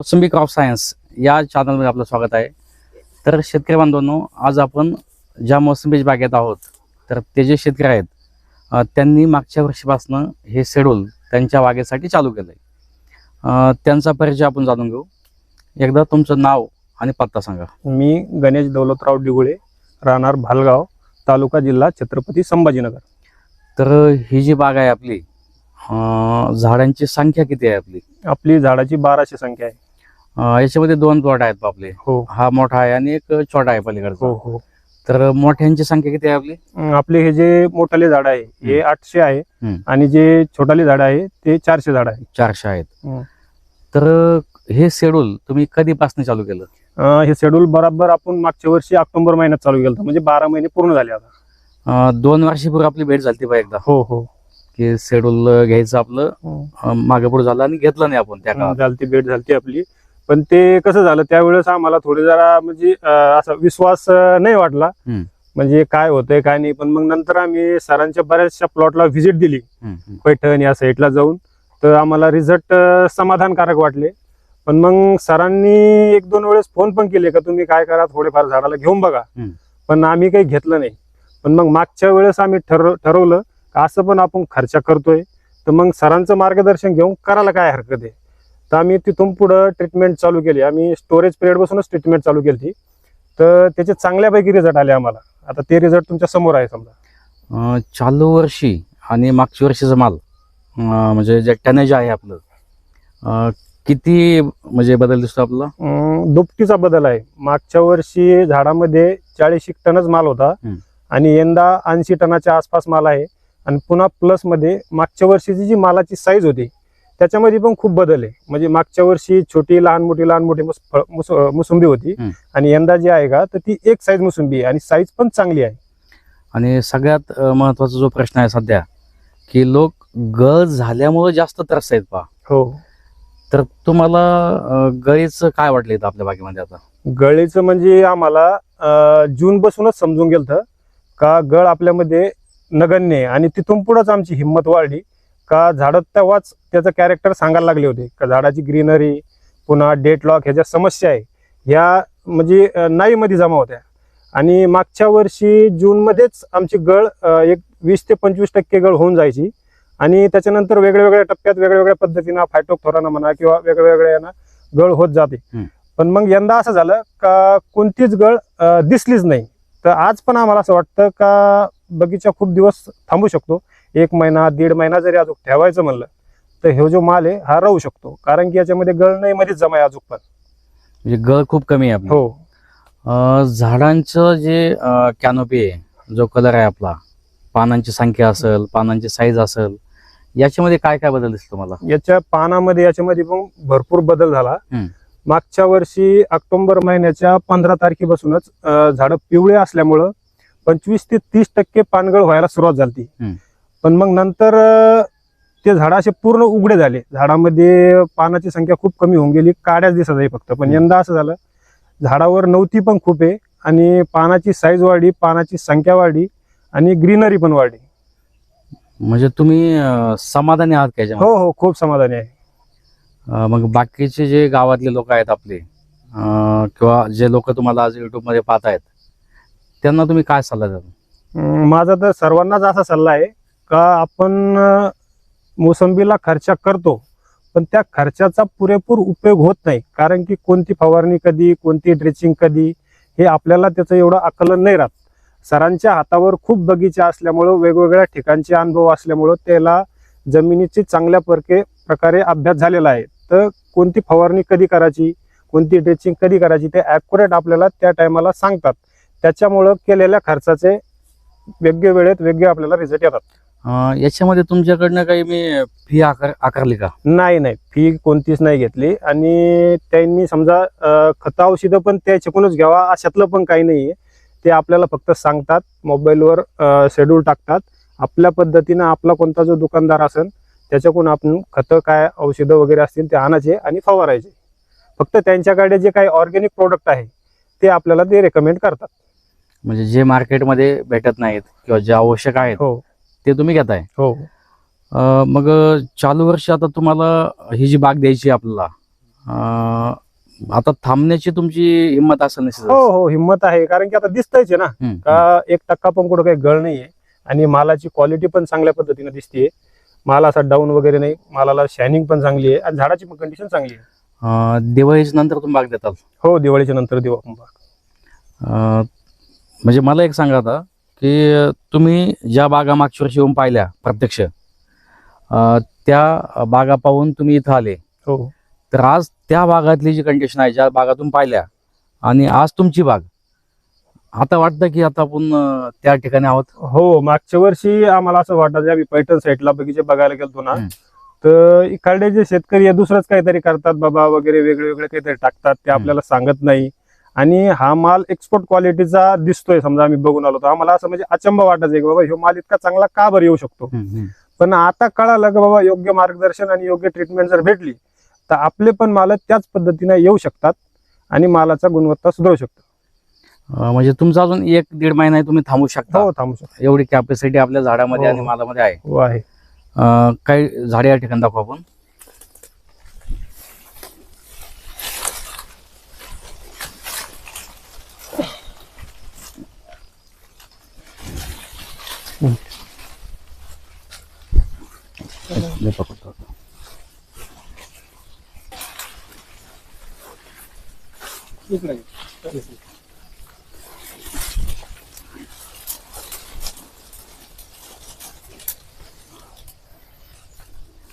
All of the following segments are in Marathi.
मोसंबी क्रॉप सायन्स या चॅनलमध्ये आपलं स्वागत आहे. तर शेतकरी बांधवांनो आज आपण ज्या मोसंबीच्या बागेत आहोत तर ते जे शेतकरी आहेत त्यांनी मागच्या वर्षीपासून हे शेड्यूल त्यांच्या बागेसाठी चालू केलं आहे त्यांचा परिचय आपण जाणून घेऊ. एकदा तुमचं नाव आणि पत्ता सांगा. मी गणेश दौलतराव डिगुळे राहणार भालगाव तालुका जिल्हा छत्रपती संभाजीनगर. तर ही जी बाग आहे आपली झाडांची संख्या किती आहे आपली? आपली झाडाची बाराशे संख्या आहे. याच्यामध्ये दोन प्लॉट आहेत आपले. हो. हा मोठा आहे आणि एक छोटा आहे पलीकडचा. हो हो. तर मोठ्यांची संख्या किती आहे आपली? आपले हे जे मोठाले झाड आहे हे आठशे आहे. आणि जे छोटाले झाड आहे ते चारशे झाड आहे. चारशे आहेत. तर हे शेड्यूल तुम्ही कधीपासून चालू केलं? हे शेड्यूल बराबर आपण मागच्या वर्षी ऑक्टोबर महिन्यात चालू केलं. म्हणजे बारा महिने पूर्ण झाले आता. दोन वर्षापूर्वी आपली भेट झाली बा एकदा. हो हो. की शेड्यूल घ्यायचं आपलं. मागे पुढे झालं आणि घेतलं नाही आपण त्या भेट झालती आपली. पण ते कसं झालं त्यावेळेस आम्हाला थोडे जरा म्हणजे अं, असा विश्वास अं, नाही वाटला. हम्म. म्हणजे काय होतंय काय नाही पण मग नंतर आम्ही सरांच्या बऱ्याचशा प्लॉटला व्हिजिट दिली. हम्म, हम्म. पैठण या साईडला जाऊन. तर आम्हाला रिझल्ट समाधानकारक वाटले. पण मग सरांनी एक दोन वेळेस फोन पण केले का तुम्ही काय करा थोडेफार झाडाला घेऊन बघा. हम्म. पण आम्ही काही घेतलं नाही. पण मग मागच्या वेळेस आम्ही ठरव ठरवलं का असं पण आपण खर्च करतोय. तर मग सरांचं मार्गदर्शन घेऊन करायला काय हरकत आहे? तर आम्ही तिथून पुढं ट्रीटमेंट चालू केली. आम्ही स्टोरेज पिरियड पासूनच ट्रीटमेंट चालू केली ती. तर त्याचे चांगल्यापैकी रिझल्ट आले आम्हाला. आता ते रिझल्ट तुमच्यासमोर आहे समजा. चालू वर्षी आणि मागच्या वर्षीचा माल म्हणजे जे टनेज आहे आपलं किती म्हणजे बदल दिसतो आपला दुपटीचा बदल आहे. मागच्या वर्षी झाडामध्ये चाळीस एक टनच माल होता. आणि यंदा ऐंशी टनाच्या आसपास माल आहे. आणि पुन्हा प्लसमध्ये मागच्या वर्षीची जी मालाची साईज होती त्याच्यामध्ये पण खूप बदल आहे. म्हणजे मागच्या वर्षी छोटी लहान मोठी लहान मोठी मुसुंबी होती. आणि यंदा जी आहे का तर ती एक साईज मुसुंबी आहे. आणि साईज पण चांगली आहे. आणि सगळ्यात महत्त्वाचा जो प्रश्न आहे सध्या की लोक गळ झाल्यामुळे जास्त त्रस्त आहेत पा हो. तर तुम्हाला गळीचं काय वाटलं इथं आपल्या बागेमध्ये आता? गळीचं म्हणजे आम्हाला जून पासूनच समजून गेलं का गळ आपल्यामध्ये नगण्य आहे. आणि तिथून पुढंच आमची हिंमत वाढली. का झाडं तेव्हाच त्याचं कॅरेक्टर सांगायला लागले होते. का झाडाची ग्रीनरी पुन्हा डेट लॉक ह्या ज्या समस्या आहे. ह्या म्हणजे नाईमध्ये जमा होत्या. आणि मागच्या वर्षी जूनमध्येच आमची गळ एक वीस ते पंचवीस टक्के गळ होऊन जायची. आणि त्याच्यानंतर वेगळ्या वेगळ्या टप्प्यात वेगळ्या वेगळ्या पद्धतीनं फायटोथोरानं म्हणा किंवा वेगळ्या वेगळ्या यानं गळ होत जाते. पण मग यंदा असं झालं का कोणतीच गळ दिसलीच नाही. तर आज पण आम्हाला असं वाटतं का बगीचा खूप दिवस थांबू शकतो. एक महिना दीड महिना जरी अजून ठेवायचं म्हणलं तर हे जो माल आहे हा राहू शकतो. कारण की याच्यामध्ये गळ नाही मध्येच जमा आहे अजून पण म्हणजे गळ खूप कमी आहे हो. झाडांचं जे कॅनोपी आहे जो कलर आहे आपला पानांची संख्या असेल पानांची साईज असेल याच्यामध्ये काय काय बदल दिसतो मला याच्या पानामध्ये याच्यामध्ये पण भरपूर बदल झाला. मागच्या वर्षी ऑक्टोबर महिन्याच्या पंधरा तारखेपासूनच झाडं पिवळे असल्यामुळं पंचवीस ते तीस टक्के पानगळ व्हायला सुरुवात झाली. पण मग नंतर ते झाड असे पूर्ण उघडे झाले झाडामध्ये पानाची संख्या खूप कमी होऊन गेली काड्याच दिसत आहे फक्त पण. यंदा असं झालं झाडावर नवती पण खूप आहे आणि पानाची साईज वाढली पानाची संख्या वाढली आणि ग्रीनरी पण वाढली म्हणजे तुम्ही समाधानी आहात का याच्यामध्ये? हो हो खूप समाधानी आहे मग बाकीचे जे गावातले लोक आहेत आपले किंवा जे लोक तुम्हाला आज युट्यूबमध्ये पाहत आहेत त्यांना तुम्ही काय सल्ला द्याल? माझा तर सर्वांनाच असा सल्ला आहे का आपण मोसंबीला खर्च करतो पण त्या खर्चाचा पुरेपूर उपयोग होत नाही. कारण की कोणती फवारणी कधी कोणती ड्रेचिंग कधी हे आपल्याला त्याचं एवढं आकलन नाही राहत. सरांच्या हातावर खूप बगीचा असल्यामुळं वेगवेगळ्या ठिकाणचे अनुभव असल्यामुळं त्याला जमिनीची चांगल्या परके प्रकारे अभ्यास झालेला आहे. तर कोणती फवारणी कधी करायची कोणती ड्रेचिंग कधी करायची ते ॲक्युरेट आपल्याला त्या टायमाला सांगतात. त्याच्यामुळं केलेल्या खर्चाचे वेगळ्या वेळेत वेगळे आपल्याला रिझल्ट येतात. अं, याच्यामध्ये तुमच्याकडनं काही मी फी आकार आकारली का? नाही नाही. फी कोणतीच नाही घेतली. आणि त्यांनी समजा अं, खतं औषधं पण त्याच्याकडूनच घ्यावा अशातलं पण काही नाहीये. ते आपल्याला फक्त सांगतात मोबाईलवर शेड्यूल टाकतात. आपल्या पद्धतीनं आपला कोणता जो दुकानदार असेल त्याच्याकडून आपण खतं काय औषधं वगैरे असतील ते आणायचे आणि फवारायचे. फक्त त्यांच्याकडे जे काही ऑर्गॅनिक प्रोडक्ट आहे ते आपल्याला ते रेकमेंड करतात. म्हणजे जे मार्केटमध्ये भेटत नाहीत किंवा जे आवश्यक आहेत हो. ते तुम्ही घेताय. हो. अं, मग चालू वर्षी आता तुम्हाला ही जी बाग द्यायची आहे आपल्याला अं, आता थांबण्याची तुमची हिंमत असेल हो हो हिंमत आहे. कारण की आता दिसतंयच आहे ना का एक टक्का पण कुठं काही गळ नाहीये आणि मालाची क्वालिटी पण चांगल्या पद्धतीने दिसतीये. माल असा डाऊन वगैरे नाही. मालाला शायनिंग पण चांगली आहे आणि झाडाची पण कंडिशन चांगली आहे. दिवाळीच्या नंतर तुम्ही बाग देताल? हो दिवाळीच्या नंतर. अं, म्हणजे मला एक सांगा आता की तुम्ही ज्या बागा मागच्या वर्षी येऊन पाहिल्या प्रत्यक्ष त्या बागा पाहून तुम्ही इथं आले. हो. तर आज त्या भागातली जी कंडिशन आहे ज्या बागातून पाहिल्या आणि आज तुमची बाग आता वाटतं की आता आपण त्या ठिकाणी आहोत? हो मागच्या वर्षी आम्हाला असं वाटत आम्ही पैठण साईडला बगीचे बघायला गेलतो ना. तर इकडे जे शेतकरी दुसरंच काहीतरी करतात बाबा वगैरे वेगळे वेगळे काहीतरी टाकतात ते. आपल्याला सांगत नाही. आणि हा माल एक्सपोर्ट क्वालिटीचा दिसतोय समजा आम्ही बघून आलो तर. आम्हाला असं म्हणजे अचंब वाटायचं की बाबा ह्यो माल इतका चांगला का बरं येऊ शकतो? पण आता कळालं की बाबा योग्य मार्गदर्शन आणि योग्य ट्रीटमेंट जर भेटली तर आपले पण माल त्याच पद्धतीने येऊ शकतात आणि मालाचा गुणवत्ता सुधारू शकतो. म्हणजे तुमचा अजून एक दीड महिना तुम्ही थांबू शकता. हो थांबू शकतो. एवढी कॅपॅसिटी आपल्या झाडामध्ये हो. आणि मालामध्ये आहे. हो काही झाडे या ठिकाणी दाखवू आपण. पकडतो आता.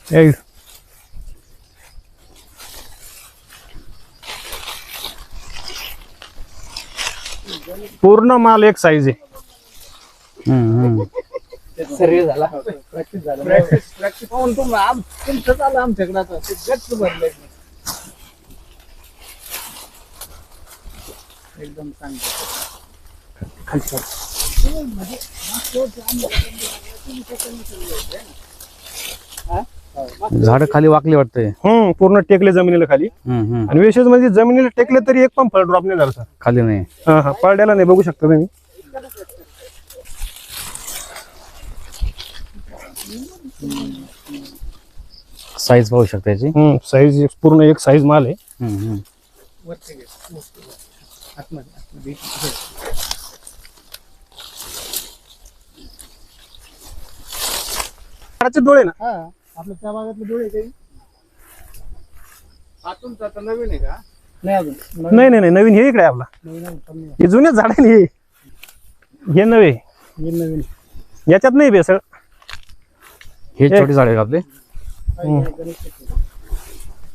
हे पूर्ण माल एक साईज आहे हम्म, हम्म. सर्वे झाला. प्रॅक्टिस झाला. प्रॅक्टिस प्रॅक्टिस पाहून तुम आम तुमचं झालं आमच्याकडे आता. ते गच्च भरलंय. एकदम चांगलं. झाडं खाली वाकली वाटतंय. हम्म पूर्ण टेकले जमिनीला खाली. हम्म, हम्म. आणि विशेष म्हणजे जमिनीला टेकले तरी एक पण फळ ड्रॉप नाही झालं सर खाली नाही. हा हा. नाही बघू शकता तुम्ही. साईज पाहू शकता याची? हम्म साईज पूर्ण एक साईज माल आहे. हम्म, हम्म. झाडाचे डोळे ना? हा आपल्या त्या भागातले डोळे काही? तुमचा आता नवीन आहे का? नाही अजून. नाही नाही नाही नवीन हे इकडे आहे आपला. नवीन आहे, पण नाही. हे जुनेच झाड आहे ना हे हे नव्हे हे नवीन. याच्यात नाही बेसळ हे छोटे झाडे हम्म.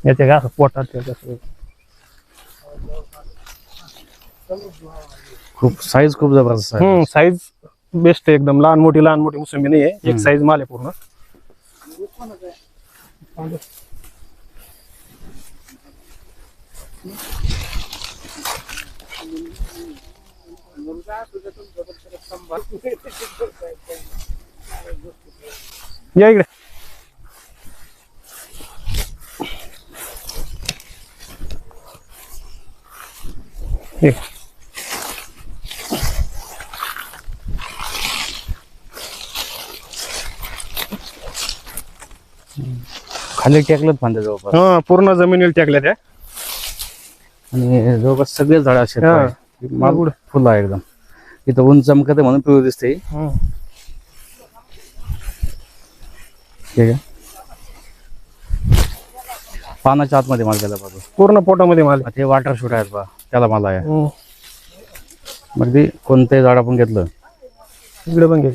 याच्या काय असं पोटात खूप साईज खूप ज़बरदस्त आहे हम्म साईज बेस्ट आहे एकदम लहान मोठी लहान मोठी मोसंबी नाही आहे एक हम्म. साईज माल आहे पूर्ण. या इकडे. खाली टेकलं फांद्या जवळपास हा पूर्ण जमिनीला टाकल्या त्या आणि जवळपास सगळे झाड असे हा. माल फुल आहे एकदम इथं ऊन चमकत आहे म्हणून पिवळ दिसते हम्म. ठीक आहे. पानाच्या आतमध्ये माल गेला बाबा. पूर्ण पोटामध्ये माल ते वाटर शूट आहेत बा. त्याला माल आहे. हो. म्हणजे मग ते कोणतंही झाड आपण घेतलं? इकडे पण घे.